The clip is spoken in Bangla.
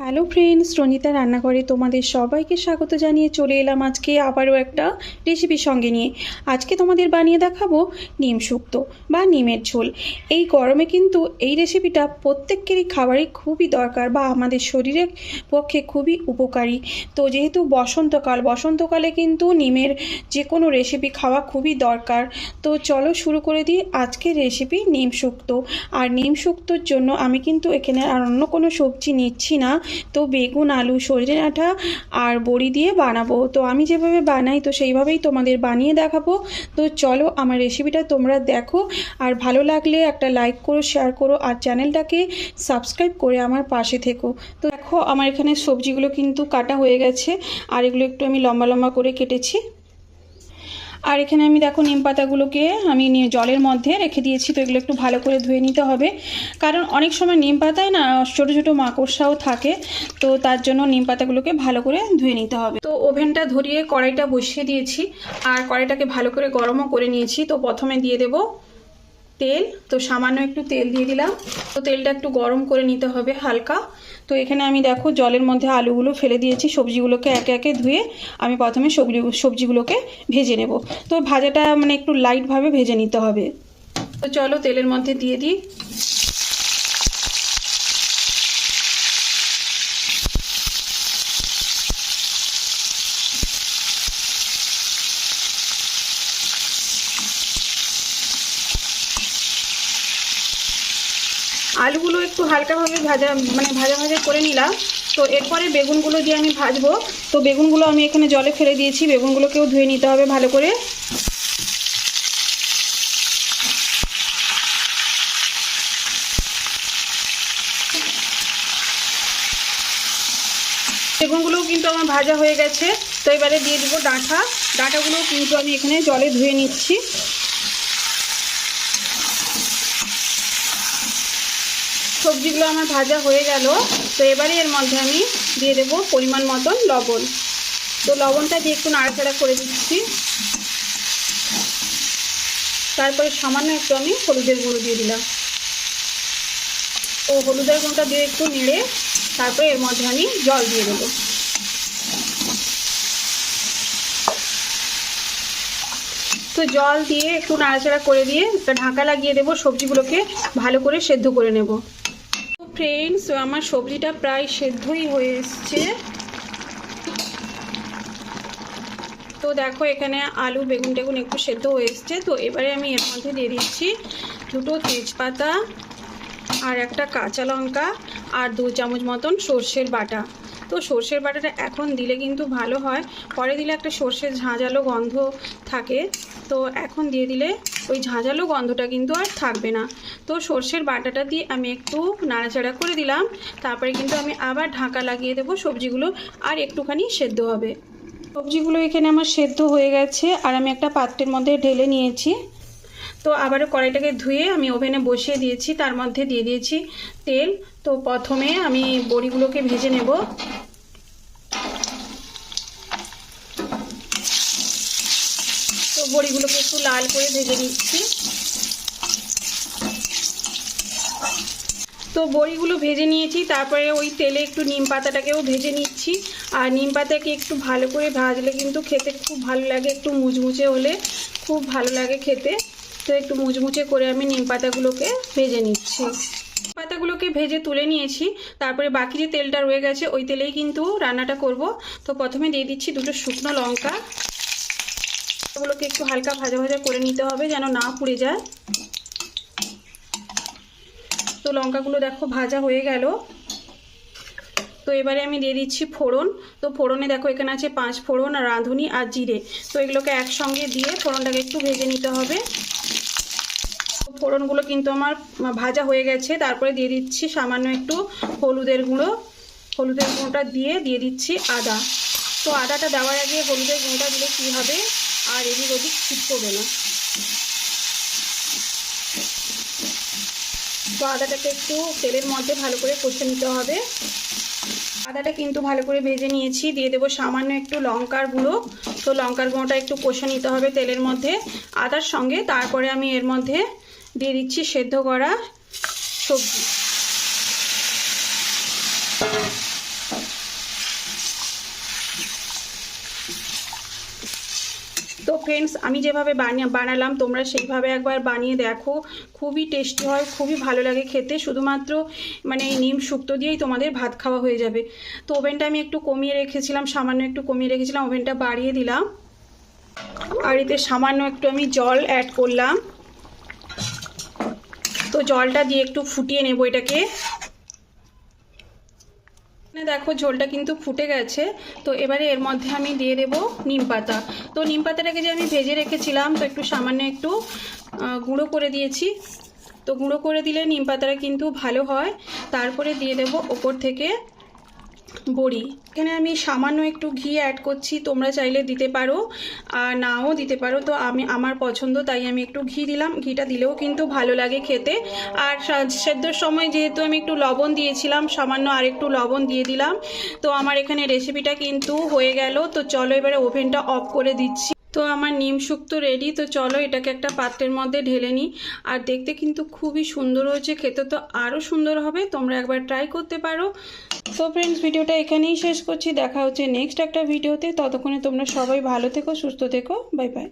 হ্যালো ফ্রেন্ডস রনিতা রান্নাঘরে তোমাদের সবাইকে স্বাগত জানিয়ে চলে এলাম আজকে আবারও একটা রেসিপির সঙ্গে নিয়ে। আজকে তোমাদের বানিয়ে দেখাবো নিম শুক্তো বা নিমের ঝোল। এই গরমে কিন্তু এই রেসিপিটা প্রত্যেকেরই খাবারই খুবই দরকার বা আমাদের শরীরের পক্ষে খুবই উপকারী। তো যেহেতু বসন্তকাল, বসন্তকালে কিন্তু নিমের যে কোনো রেসিপি খাওয়া খুবই দরকার। তো চলো শুরু করে দিই আজকের রেসিপি নিম শুক্তো। আর নিম শুক্তোর জন্য আমি কিন্তু এখানে আর অন্য কোনো সবজি নিচ্ছি না। তো বেগুন, আলু সজনে ডাঁটা আর বড়ি দিয়ে বানাবো। তো আমি যেভাবে বানাই, তো সেইভাবেই তোমাদের বানিয়ে দেখাবো। তো চলো আমার রেসিপিটা তোমরা দেখো। আর ভালো লাগলে একটা লাইক করো শেয়ার করো আর চ্যানেলটাকে সাবস্ক্রাইব করে আমার পাশে থেকো। তো দেখো, আমার এখানে সবজিগুলো কিন্তু কাটা হয়ে গেছে। আর এগুলো একটু আমি লম্বা লম্বা করে কেটেছি। আর এখানে আমি দেখো নিম পাতাগুলোকে আমি জলের মধ্যে রেখে দিয়েছি, তো এগুলো একটু ভালো করে ধুয়ে নিতে হবে। কারণ অনেক সময় নিম পাতায় না ছোটো ছোটো মাকড়সাও থাকে, তো তার জন্য নিম পাতাগুলোকে ভালো করে ধুয়ে নিতে হবে। তো ওভেনটা ধরিয়ে কড়াইটা বসিয়ে দিয়েছি, আর কড়াইটাকে ভালো করে গরমও করে নিয়েছি, তো প্রথমে দিয়ে দেবো তেল, তো সামান্য একটু তেল দিয়ে দিলাম। তো তেলটা একটু গরম করে নিতে হবে হালকা। তো এখানে আমি দেখো জলের মধ্যে আলুগুলো ফেলে দিয়েছি, সবজিগুলোকে একে একে ধুয়ে আমি প্রথমে সবজি, সবজিগুলোকে ভেজে নেব। তো ভাজাটা মানে একটু লাইটভাবে ভেজে নিতে হবে। তো চলো তেলের মধ্যে দিয়ে দিই। আলুগুলো একটু হালকাভাবে ভাজা মানে ভাজা ভাজা করে নিলাম। তো এরপরে বেগুনগুলো দিয়ে আমি ভাজবো। তো বেগুনগুলো আমি এখানে জলে ফেলে দিয়েছি। বেগুনগুলোকেও ধুয়ে নিতে হবে ভালো করে। বেগুনগুলোও কিন্তু আমার ভাজা হয়ে গেছে। তো এবারে দিয়ে দেবো ডাঁটা ডাঁটাগুলোও কিন্তু আমি এখানে জলে ধুয়ে নিচ্ছি। সবজিগুলো আমার ভাজা হয়ে গেল। তো এবারে এর মধ্যে আমি দিয়ে দেব পরিমাণ মতন লবণ। তো লবণটা দিয়ে একটু নাড়াচাড়া করে দিচ্ছি। তারপরে সামান্য একটু আমি হলুদের গুঁড়ো দিয়ে দিলাম। তো হলুদের গুঁড়োটা দিয়ে একটু নেড়ে তারপরে এর মধ্যে আমি জল দিয়ে দেবো। তো জল দিয়ে একটু নাড়াচাড়া করে দিয়ে ঢাকা লাগিয়ে দেবো সবজিগুলোকে ভালো করে সেদ্ধ করে নেব। ফ্রেন্ডস আমার সবজিটা প্রায় সেদ্ধই হয়ে এসছে। তো দেখো, এখানে আলু, বেগুন টেগুন একটু সেদ্ধ হয়ে এসছে। তো এবারে আমি এর মধ্যে দিয়ে দিচ্ছি দুটো তেজপাতা আর একটা কাঁচা লঙ্কা আর দু চামচ মতন সর্ষের বাটা। তো সর্ষের বাটাটা এখন দিলে কিন্তু ভালো হয়। পরে দিলে একটা সর্ষের ঝাঁঝালো গন্ধ থাকে। তো এখন দিয়ে দিলে ওই ঝাঁঝালো গন্ধটা কিন্তু আর থাকবে না। তো সর্ষের বাটাটা দিয়ে আমি একটু নাড়াচাড়া করে দিলাম। তারপরে কিন্তু আমি আবার ঢাকা লাগিয়ে দেবো সবজিগুলো আর একটুখানি সেদ্ধ হবে। সবজিগুলো এখানে আমার সেদ্ধ হয়ে গেছে। আর আমি একটা পাত্রের মধ্যে ঢেলে নিয়েছি। তো আবারও কড়াইটাকে ধুয়ে আমি ওভেনে বসিয়ে দিয়েছি, তার মধ্যে দিয়ে দিয়েছি তেল। তো প্রথমে আমি বড়িগুলোকে ভেজে নেব। তো বড়িগুলোকে একটু লাল করে ভেজে নিচ্ছি। তো বড়িগুলো ভেজে নিয়েছি, তারপরে ওই তেলে একটু নিম পাতাটাকেও ভেজে নিচ্ছি। আর নিম পাতাকে একটু ভালো করে ভাজলে কিন্তু খেতে খুব ভালো লাগে, একটু মুচমুচে হলে খুব ভালো লাগে খেতে। তো একটু মুচমুচে করে আমি নিম পাতাগুলোকে ভেজে নিচ্ছি। পাতাগুলোকে ভেজে তুলে নিয়েছি, তারপরে বাকি যে তেলটা রয়ে গেছে, ওই তেলেই কিন্তু রান্নাটা করব। তো প্রথমে দিয়ে দিচ্ছি দুটো শুকনো লঙ্কা। ওগুলোকে একটু হালকা ভাজা ভাজা করে নিতে হবে যেন না পুড়ে যায়। তো লঙ্কাগুলো দেখো ভাজা হয়ে গেল। তো এবারে আমি দিয়ে দিচ্ছি ফোড়ন। তো ফোড়নে দেখো এখানে আছে পাঁচ ফোড়ন আর রাঁধুনি আর জিরে। তো এগুলোকে একসঙ্গে দিয়ে ফোড়নটাকে একটু ভেজে নিতে হবে। ফোড়নগুলো কিন্তু আমার ভাজা হয়ে গেছে। তারপরে দিয়ে দিচ্ছি সামান্য একটু হলুদের গুঁড়ো। হলুদের গুঁড়োটা দিয়ে দিয়ে দিচ্ছি আদা। তো আদাটা দেওয়ার আগে হলুদের গুঁড়োটা দিলে কী হবে? আর এদিক ওদিক ছিটকবে না। তো আদাটাকে একটু তেলের মধ্যে ভালো করে কষে নিতে হবে। আদাটা কিন্তু ভালো করে ভেজে নিয়েছি। দিয়ে দেবো সামান্য একটু লঙ্কার গুঁড়ো। তো লঙ্কার গুঁড়োটা একটু কষে নিতে হবে তেলের মধ্যে। আদার সঙ্গে তারপরে আমি এর মধ্যে দিয়ে দিচ্ছি সেদ্ধ করা সবজি। তো ফ্রেন্ডস আমি যেভাবে বানিয়ে, বানালাম, তোমরা সেইভাবে একবার বানিয়ে দেখো। খুবই টেস্টি হয়, খুবই ভালো লাগে খেতে। শুধুমাত্র মানে এই নিম শুক্তো দিয়েই তোমাদের ভাত খাওয়া হয়ে যাবে। তো ওভেনটা আমি একটু কমিয়ে রেখেছিলাম, সামান্য একটু কমিয়ে রেখেছিলাম ওভেনটা বাড়িয়ে দিলাম। আর এতে সামান্য একটু আমি জল অ্যাড করলাম। তো জলটা দিয়ে একটু ফুটিয়ে নেব এটাকে। দেখো ঝোলটা কিন্তু ফুটে গেছে। তো এবারে এর মধ্যে আমি দিয়ে দেব নিম পাতা। তো নিম পাতাটাকে যে আমি ভেজে রেখেছিলাম, তো একটু সামান্য একটু গুঁড়ো করে দিয়েছি। তো গুঁড়ো করে দিলে নিম পাতাটা কিন্তু ভালো হয়। তারপরে দিয়ে দেব ওপর থেকে বড়ি। এখানে আমি সামান্য একটু ঘি অ্যাড করছি, তোমরা চাইলে দিতে পারো, আর নাও দিতে পারো। তো আমি, আমার পছন্দ, তাই আমি একটু ঘি দিলাম। ঘিটা দিলেও কিন্তু ভালো লাগে খেতে। আর সেদ্ধর সময় যেহেতু আমি একটু লবণ দিয়েছিলাম, সামান্য আর একটু লবণ দিয়ে দিলাম। তো আমার এখানে রেসিপিটা কিন্তু হয়ে গেল। তো চলো এবারে ওভেনটা অফ করে দিচ্ছি। তো আমার নিম শুক্তো রেডি তো চলো এটাকে একটা পাত্রের মধ্যে ঢেলে নিই। আর দেখতে কিন্তু খুবই সুন্দর হয়েছে, খেতে তো আরও সুন্দর হবে, তোমরা একবার ট্রাই করতে পারো। তো ফ্রেন্ডস ভিডিওটা এখানেই শেষ করছি, দেখা হচ্ছে নেক্সট একটা ভিডিওতে, ততক্ষণে তোমরা সবাই ভালো থেকো, সুস্থ থেকো বাই বাই